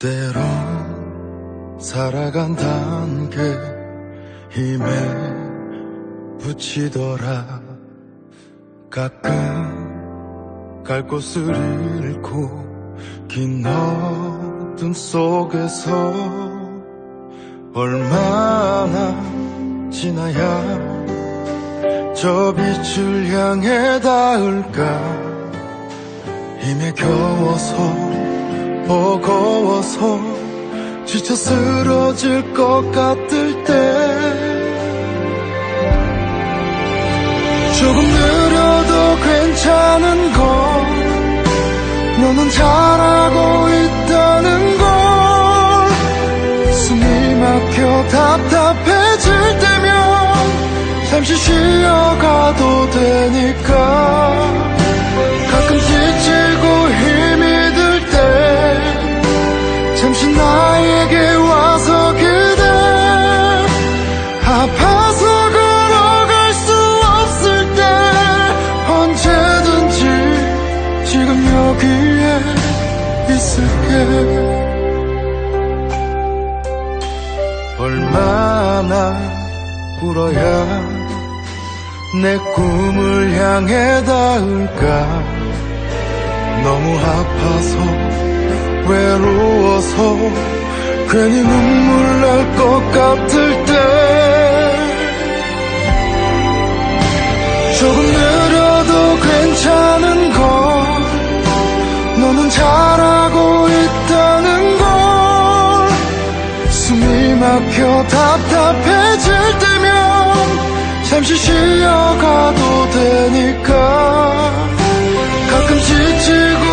때론 살아간단 게 힘에 부치더라. 가끔 갈 곳을 잃고 긴 어둠 속에서 얼마나 지나야 저 빛을 향해 닿을까? 힘에 겨워서 버거워서 지쳐 쓰러질 것 같을 때 조금 느려도 괜찮은 걸 너는 잘하고 있다는 걸 숨이 막혀 답답해질 때면 잠시 쉬어가도 되니까 얼마나 울어야 내 꿈을 향해 닿을까? 너무 아파서 외로워서 괜히 눈물 날 것 같을 때. 조금 느려도 괜찮은 이 막혀 답답해질 때면 잠시 쉬어가도 되니까 가끔 지치고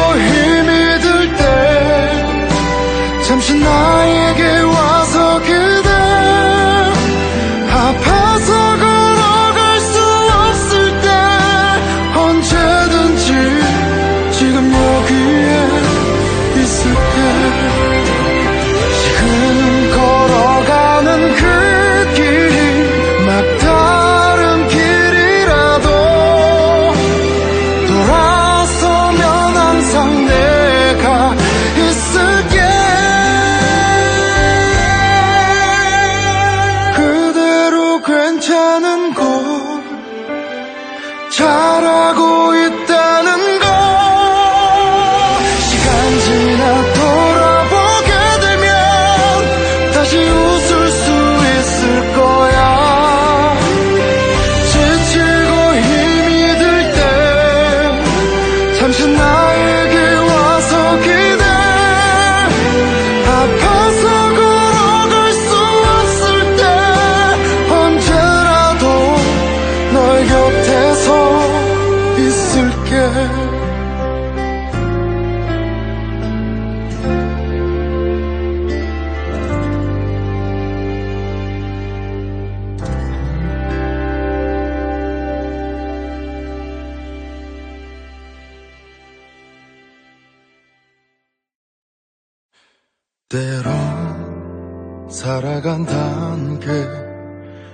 때론 살아간단 게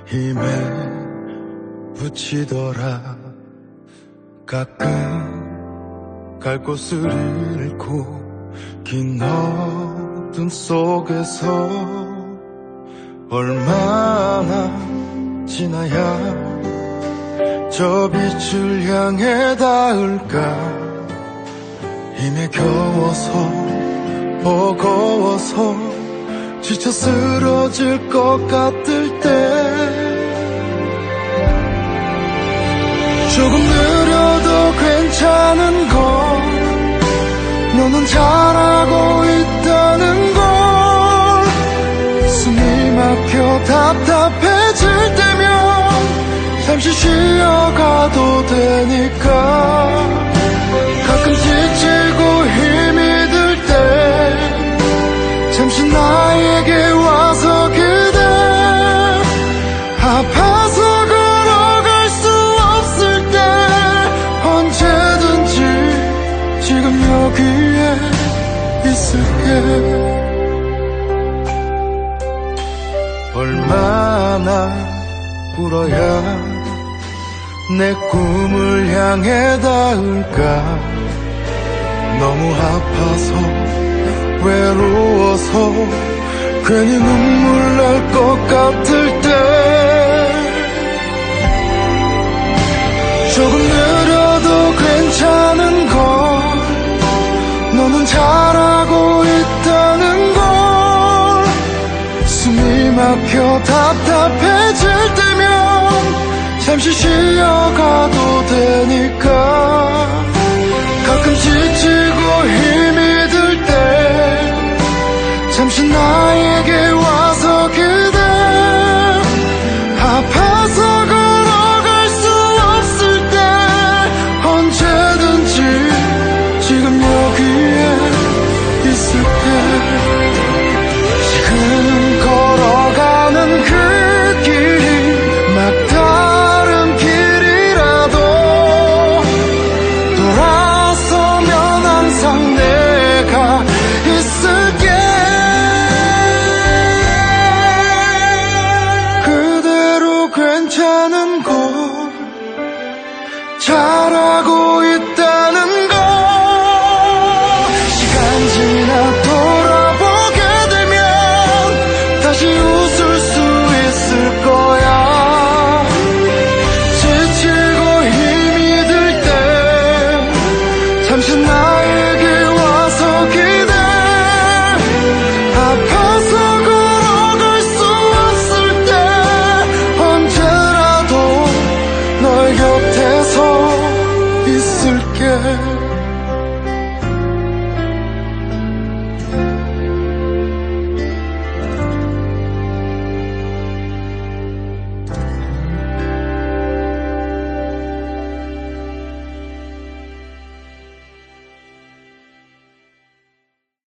힘에 부치더라. 가끔 갈 곳을 잃고 긴 어둠 속에서 얼마나 지나야 저 빛을 향해 닿을까? 힘에 겨워서 버거워서 지쳐 쓰러질 것 같을 때 조금 느려도 괜찮은 걸 너는 잘하고 있다는 걸 숨이 막혀 답답해질 때면 잠시 쉬어가도 되니까 얼마나 울어야 내 꿈을 향해 닿을까? 너무 아파서 외로워서 괜히 눈물 날 것 같을 때. 조금 느려도 괜찮은 거 막혀 답답해질 때면 잠시 쉬어가도 되니까. tired